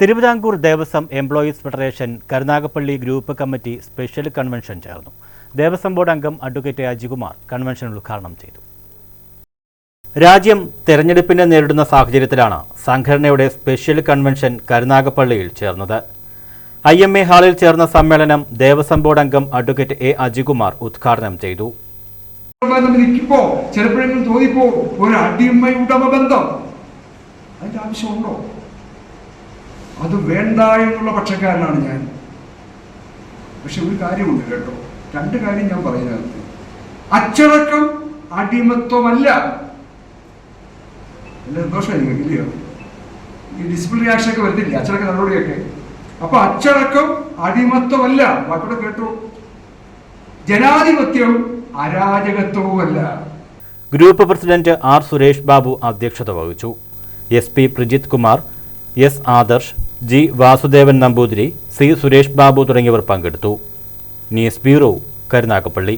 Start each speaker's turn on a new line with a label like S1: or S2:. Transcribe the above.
S1: Thiruvithamkoor Devaswom employees federation Karunagappally group committee special convention ചേർന്നു. Devaswom board അംഗം advocate Ajikumar convention ഉദ്ഘാടനം ചെയ്തു. രാജ്യം തെരഞ്ഞെടുപ്പിനെ നേരിടുന്ന സാഹചര്യത്തിലാണ് സംഘടനയുടെ സ്പെഷ്യൽ കൺവെൻഷൻ കരുനാഗപ്പള്ളിയിൽ ചേർന്നത്. ഐ എം എ ഹാളിൽ ചേർന്ന സമ്മേളനം ദേവസ്വം ബോർഡ് അംഗം അഡ്വക്കേറ്റ് എ അജികുമാർ ഉദ്ഘാടനം ചെയ്തു.
S2: ചിലപ്പോഴെങ്കിലും ഒരു അടിമ ഉടമ ബന്ധം അതിന്റെ ആവശ്യമുണ്ടോ? അത് വേണ്ട എന്നുള്ള പക്ഷക്കാരനാണ് ഞാൻ. പക്ഷെ ഒരു കാര്യമുണ്ട് കേട്ടോ. രണ്ട് കാര്യം ഞാൻ പറയുന്നത് അച്ചടക്കം അടിമത്വമല്ല. എന്റെ ദോഷമായിരിക്കും ഇല്ലയോ? ഈ ഡിസിപ്ലിൻ ആക്ഷൻ ഒക്കെ വരുന്നില്ല? അച്ചടക്ക നടപടിയൊക്കെ. അപ്പൊ അച്ചടക്കം അടിമത്വമല്ല. വാക്കോടെ കേട്ടു. ജനാധിപത്യം അരാജകത്വവുമല്ല.
S1: Group president R Suresh Babu അധ്യക്ഷത വഹിച്ചു. S P Prajith Kumar S Adarsh G Vasudevan Namboothiri C Suresh Babu തുടങ്ങിയവർ പങ്കെടുത്തു. News bureau Karunagappally.